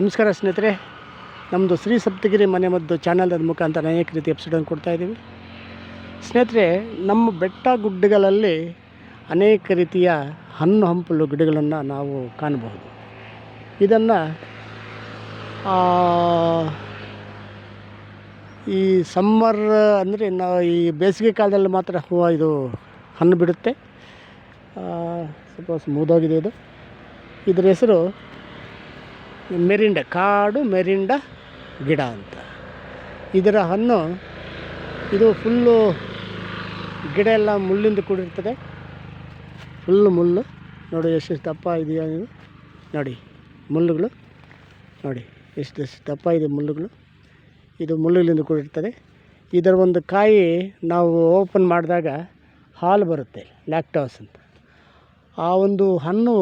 ನಮಸ್ಕಾರ ಸ್ನೇಹಿತರೆ ನಮ್ಮದು ಶ್ರೀ ಸಪ್ತಗಿರಿ ಮನೆ ಮದ್ದು ಚಾನಲ್ ಮುಖಾಂತರ ಅನೇಕ ರೀತಿ ಎಪಿಸೋಡನ್ನು ಕೊಡ್ತಾ ಇದ್ದೀವಿ. ಸ್ನೇಹಿತರೆ, ನಮ್ಮ ಬೆಟ್ಟ ಗುಡ್ಡಗಳಲ್ಲಿ ಅನೇಕ ರೀತಿಯ ಹಣ್ಣು ಹಂಪಲು ಗಿಡಗಳನ್ನು ನಾವು ಕಾಣಬಹುದು. ಇದನ್ನು ಈ ಸಮ್ಮರ್ ಅಂದರೆ ನಾವು ಈ ಬೇಸಿಗೆ ಕಾಲದಲ್ಲಿ ಮಾತ್ರ ಹೂವು ಇದು ಹಣ್ಣು ಬಿಡುತ್ತೆ. ಸ್ವಲ್ಪ ಸ್ಮೂದಾಗಿದೆ ಇದು. ಇದರ ಹೆಸರು ಮೆರಿಂಡ, ಕಾಡು ಮೆರಿಂಡ ಗಿಡ ಅಂತ. ಇದರ ಹಣ್ಣು, ಇದು ಫುಲ್ಲು ಗಿಡ ಎಲ್ಲ ಮುಳ್ಳಿಂದ ಕೂಡಿರ್ತದೆ. ಫುಲ್ಲು ಮುಳ್ಳು. ನೋಡಿ ಎಷ್ಟು ದಪ್ಪ ಇದೆಯಾ ನೋಡಿ, ಮುಳ್ಳುಗಳು. ನೋಡಿ, ಎಷ್ಟು ಎಷ್ಟು ದಪ್ಪ ಇದೆ ಮುಳ್ಳುಗಳು. ಇದು ಮುಳ್ಳುಗಳಿಂದ ಕೂಡಿರ್ತದೆ. ಇದರ ಒಂದು ಕಾಯಿ ನಾವು ಓಪನ್ ಮಾಡಿದಾಗ ಹಾಲು ಬರುತ್ತೆ, ಲ್ಯಾಕ್ಟೋಸ್ ಅಂತ. ಆ ಒಂದು ಹಣ್ಣು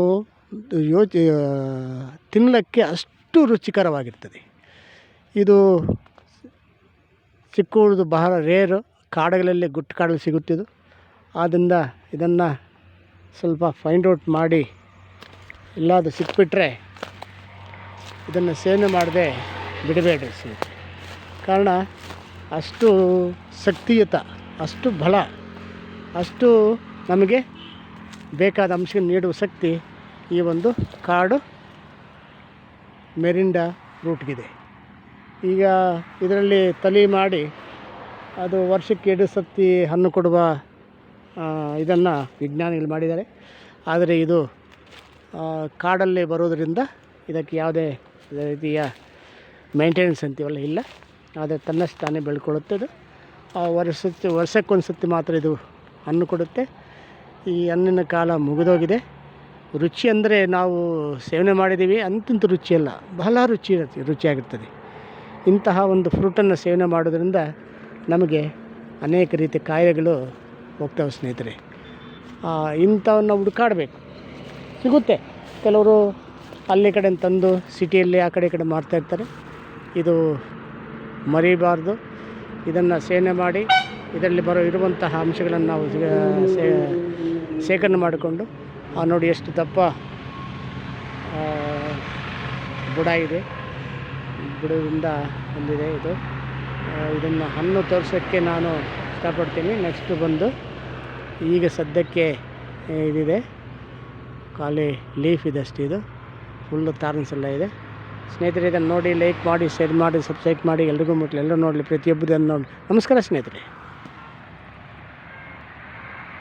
ಯೋಚ ತಿನ್ನಲಿಕ್ಕೆ ಅಷ್ಟು ರುಚಿಕರವಾಗಿರ್ತದೆ. ಇದು ಸಿಕ್ಕುವುದು ಬಹಳ ರೇರು, ಕಾಡುಗಳಲ್ಲಿ ಗುಟ್ಟು ಕಾಡಲ್ಲಿ ಸಿಗುತ್ತಿದ್ದು ಆದ್ದರಿಂದ ಇದನ್ನು ಸ್ವಲ್ಪ ಫೈಂಡ್ ಔಟ್ ಮಾಡಿ ಎಲ್ಲಾದರೂ ಸಿಕ್ಬಿಟ್ರೆ ಇದನ್ನು ಸೇವನೆ ಮಾಡದೆ ಬಿಡಬೇಡ್ರಿ ಸ್ನೇಹಿತರೆ ಕಾರಣ ಅಷ್ಟು ಶಕ್ತಿಯುತ, ಅಷ್ಟು ಬಲ, ಅಷ್ಟು ನಮಗೆ ಬೇಕಾದ ಅಂಶ ನೀಡುವ ಶಕ್ತಿ ಈ ಒಂದು ಕಾಡು ಮೆರಿಂಡ ರೂಟ್ಗಿದೆ. ಈಗ ಇದರಲ್ಲಿ ತಲೆ ಮಾಡಿ ಅದು ವರ್ಷಕ್ಕೆ ಎರಡು ಸತಿ ಹಣ್ಣು ಕೊಡುವ ಇದನ್ನು ವಿಜ್ಞಾನಿಗಳು ಮಾಡಿದ್ದಾರೆ. ಆದರೆ ಇದು ಕಾಡಲ್ಲಿ ಬರೋದರಿಂದ ಇದಕ್ಕೆ ಯಾವುದೇ ರೀತಿಯ ಮೇಂಟೆನೆನ್ಸ್ ಅಂತೀವಲ್ಲ, ಇಲ್ಲ. ಆದರೆ ತನ್ನಷ್ಟು ತಾನೇ ಬೆಳ್ಕೊಳ್ಳುತ್ತೆ ಇದು ವರ್ಷ ವರ್ಷಕ್ಕೊಂದು ಸತಿ ಮಾತ್ರ ಇದು ಹಣ್ಣು ಕೊಡುತ್ತೆ. ಈ ಹಣ್ಣಿನ ಕಾಲ ಮುಗಿದೋಗಿದೆ. ರುಚಿ ಅಂದರೆ ನಾವು ಸೇವನೆ ಮಾಡಿದ್ದೀವಿ ಅಂತಿಂತ ರುಚಿಯಲ್ಲ ಬಹಳ ರುಚಿ ಇರುತ್ತೆ ರುಚಿಯಾಗಿರ್ತದೆ. ಇಂತಹ ಒಂದು ಫ್ರೂಟನ್ನು ಸೇವನೆ ಮಾಡೋದ್ರಿಂದ ನಮಗೆ ಅನೇಕ ರೀತಿಯ ಕಾಯಿಲೆಗಳು ಹೋಗ್ತವೆ ಸ್ನೇಹಿತರೆ. ಇಂಥವನ್ನು ಹುಡುಕಾಡಬೇಕು. ಸಿಗುತ್ತೆ. ಕೆಲವರು ಅಲ್ಲಿ ಕಡೆ ತಂದು ಸಿಟಿಯಲ್ಲಿ ಆ ಕಡೆ ಕಡೆ ಮಾಡ್ತಾ ಇರ್ತಾರೆ. ಇದು ಮರಿಬಾರ್ದು. ಇದನ್ನು ಸೇವನೆ ಮಾಡಿ, ಇದರಲ್ಲಿ ಬರೋ ಇರುವಂತಹ ಅಂಶಗಳನ್ನು ನಾವು ಶೇಖರಣೆ ಮಾಡಿಕೊಂಡು ನೋಡಿ ಎಷ್ಟು ದಪ್ಪ ಆ, ಬುಡ ಇದೆ. ಬುಡದಿಂದ ಬಂದಿದೆ ಇದು. ಇದನ್ನು ಹಣ್ಣು ತೋರಿಸೋಕ್ಕೆ ನಾನು ಇಷ್ಟಪಡ್ತೀನಿ. ನೆಕ್ಸ್ಟ್ ಬಂದು ಈಗ ಸದ್ಯಕ್ಕೆ ಇದಿದೆ. ಖಾಲಿ ಲೀಫ್ ಇದೆ ಅಷ್ಟು ಇದು. ಫುಲ್ಲು ತಾರನ್ಸ್ ಎಲ್ಲ ಇದೆ. ಸ್ನೇಹಿತರೆ ಇದನ್ನು ನೋಡಿ ಲೈಕ್ ಮಾಡಿ ಶೇರ್ ಮಾಡಿ ಸಬ್ಸ್ಕ್ರೈಬ್ ಮಾಡಿ. ಎಲ್ರಿಗೂ ಮುಟ್ಲಿ ಎಲ್ಲರೂ ನೋಡಲಿ. ಪ್ರತಿಯೊಬ್ಬರನ್ನು ನೋಡಿ. ನಮಸ್ಕಾರ ಸ್ನೇಹಿತರೆ.